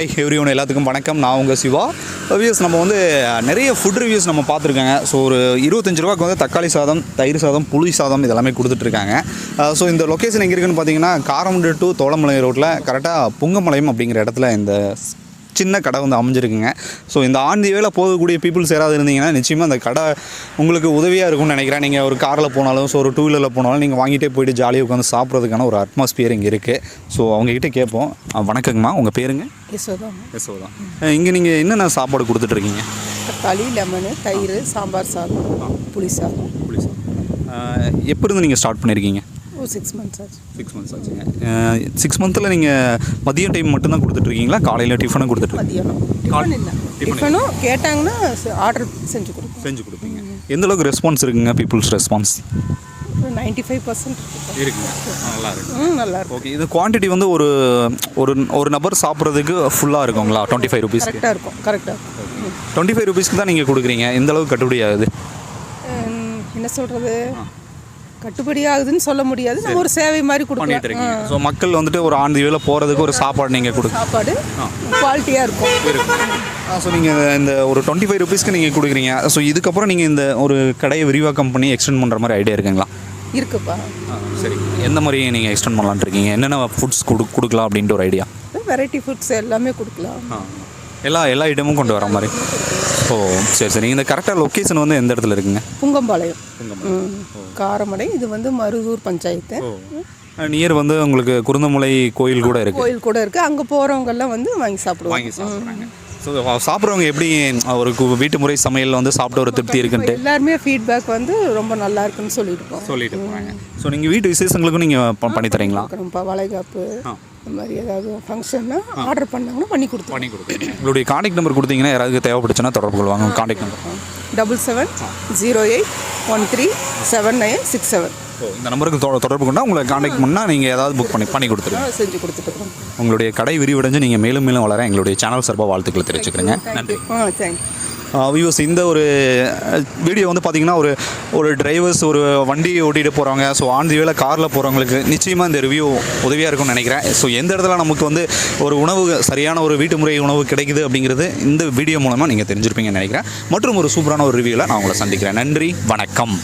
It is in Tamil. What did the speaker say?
ஹாய் எவ்ரி ஒன் எல்லாத்துக்கும் வணக்கம். நான் உங்கள் சிவா. ரிவ்யூஸ் நம்ம வந்து நிறைய ஃபுட் ரிவ்யூஸ் நம்ம பார்த்துருக்காங்க. ஸோ ஒரு இருபத்தஞ்சு ரூபாய்க்கு வந்து தக்காளி சாதம் தயிர் சாதம் புளி சாதம் இதெல்லாமே கொடுத்துட்ருக்காங்க. ஸோ இந்த லொக்கேஷன் எங்கே இருக்குன்னு பார்த்தீங்கன்னா காரமண்டு டு தோளமலை ரோட்டில் கரெக்டாக புங்கமலையம் அப்படிங்கிற இடத்துல இந்த சின்ன கடை வந்து அமைஞ்சிருக்குங்க. ஸோ இந்த ஆண்டி வேலை போகக்கூடிய பீப்புள்ஸ் யாராவது இருந்தீங்கன்னா நிச்சயமாக அந்த கடை உங்களுக்கு உதவியாக இருக்கும்னு நினைக்கிறேன். நீங்கள் ஒரு காரில் போனாலும் ஸோ ஒரு டூ வீலரில் போனாலும் நீங்கள் வாங்கிட்டே போயிட்டு ஜாலியாக உட்காந்து சாப்பிட்றதுக்கான ஒரு அட்மாஸ்பியர் இங்கே இருக்குது ஸோ அவங்ககிட்ட கேட்போம். வணக்கங்கம்மா. உங்கள் பேருங்க? யசோதா. யசோதா. இங்கே நீங்கள் என்னென்ன சாப்பாடு கொடுத்துட்ருக்கீங்க தக்காளி லெமனு தயிர் சாம்பார் சாதம் புளி சாதம். எப்போ இருந்து நீங்கள் ஸ்டார்ட் பண்ணியிருக்கீங்க ஒரு சிக்ஸ் மந்த்ஸ் ஆச்சு. சிக்ஸ் மந்த்ஸ் ஆச்சுங்க. சிக்ஸ் மந்த்தில் நீங்கள் மதியம் டைம் மட்டும்தான் கொடுத்துட்ருக்கீங்களா காலையில் டிஃபனும் கொடுத்துட்ருக்கீங்க மதியானம் டிஃபன் இல்லை. டிஃபனும் கேட்டாங்கன்னா ஆர்டர் செஞ்சு கொடுப்போம். செஞ்சு கொடுப்பீங்க. எந்த அளவுக்கு ரெஸ்பான்ஸ் இருக்குங்க peoples response ninety five percent இருக்குங்க. நல்லா இருக்கு. நல்லா இருக்கும் ஓகே இது குவான்டிட்டி வந்து ஒரு ஒரு ஒரு நபர் சாப்பிட்றதுக்கு ஃபுல்லாக இருக்குங்களா? டுவெண்ட்டி ஃபைவ் ருபீஸ்க்கு கரெக்டாக இருக்கும் கரெக்டாக டுவெண்ட்டி ஃபைவ் ருபீஸ்க்கு தான் நீங்கள் கொடுக்குறீங்க? எந்த அளவுக்கு கட்டுப்படி ஆகுது? என்ன சொல்கிறது கட்டுப்படி ஆகுதுன்னு சொல்ல முடியாது. நம்ம ஒரு சேவை மாதிரி கொடுக்கலாம். ஸோ மக்கள் வந்துட்டு ஒரு ஆண்டு வேலை போகிறதுக்கு ஒரு சாப்பாடு நீங்கள் கொடுக்க சாப்பாடு குவாலிட்டியாக இருக்கும். ஸோ நீங்கள் இந்த ஒரு டுவெண்ட்டி ஃபைவ் ருபீஸ்க்கு நீங்கள் கொடுக்குறீங்க. ஸோ இதுக்கப்புறம் நீங்கள் இந்த ஒரு கடையை விரிவாக்கம் பண்ணி எக்ஸ்டெண்ட் பண்ணுற மாதிரி ஐடியா இருக்குங்களா? இருக்குப்பா. சரி. எந்த மாதிரி நீங்கள் எக்ஸ்டெண்ட் பண்ணலான்னு இருக்கீங்க? என்னென்ன ஃபுட்ஸ் கொடு கொடுக்கலாம் அப்படின்ட்டு ஒரு ஐடியா வெரைட்டி ஃபுட்ஸ் எல்லாமே கொடுக்கலாம். எல்லா எல்லா ஐட்டமும் கொண்டு வர மாதிரி. ஓ சரி சரி. இந்த கரெக்டாக லொக்கேஷன் வந்து எந்த இடத்துல இருக்குங்க? புங்கம்பாளையம். காரமடை. இது வந்து மருதூர் பஞ்சாயத்து. நியர் வந்து உங்களுக்கு குருந்தமலை கோயில் கூட இருக்குது கோயில் கூட இருக்கு. அங்க போறவங்க எல்லாம் வந்து வாங்கி சாப்பிடுவாங்க. வாங்கி சாப்பிட்றாங்க. ஸோ சாப்பிட்றவங்க எப்படி ஒரு வீட்டு முறை சமையல் வந்து சாப்பிட்ட ஒரு திருப்தி இருக்குன்ட்டு? எல்லாருமே ஃபீட்பேக் வந்து ரொம்ப நல்லா இருக்குன்னு சொல்லிட்டு சொல்லிட்டு போகிறாங்க ஸோ நீங்கள் வீட்டு விசேஷங்களுக்கும் நீங்கள் பண்ணி தரீங்களா வளைகாப்பு. இந்த மாதிரி ஏதாவது ஃபங்க்ஷன்னா ஆர்டர் பண்ணாங்கன்னா பண்ணி கொடுத்துருவோம். பண்ணி கொடுக்குறீங்க உங்களுடைய காண்டாக்ட் நம்பர் கொடுத்தீங்கன்னா யாராவது தேவைப்படுச்சுன்னா தொடர்பு கொள்வாங்க. Contact number double seven zero eight one three seven nine six seven இந்த நம்பருக்கு தொடர்பு கொண்டா உங்களை காண்டாக்ட் பண்ணால் நீங்கள் ஏதாவது புக் பண்ணி பண்ணி கொடுத்துருங்க. செஞ்சு கொடுத்துட்டு உங்களுடைய கடை விரிவடைஞ்சு நீங்கள் மேலும் மேலும் வளர எங்களுடைய சேனல் சார்பாக வாழ்த்துக்களை தெரிவிச்சுக்கிறேங்க. நன்றி. ஆ தேங்க்யூ வியூஸ் இந்த ஒரு வீடியோ வந்து பார்த்திங்கன்னா ஒரு ஒரு டிரைவர்ஸ் ஒரு வண்டி ஓட்டிகிட்டு போகிறவங்க ஸோ ஆன் தி வேலை காரில் போகிறவங்களுக்கு நிச்சயமாக இந்த ரிவ்யூ உதவியாக இருக்கும்னு நினைக்கிறேன். ஸோ எந்த இடத்துல நமக்கு வந்து ஒரு உணவு சரியான ஒரு வீட்டு முறை உணவு கிடைக்குது அப்படிங்கிறது இந்த வீடியோ மூலமாக நீங்கள் தெரிஞ்சிருப்பீங்கன்னு நினைக்கிறேன். மற்றும் ஒரு சூப்பரான ஒரு ரிவ்யூவில் நான் உங்களை சந்திக்கிறேன். நன்றி வணக்கம்.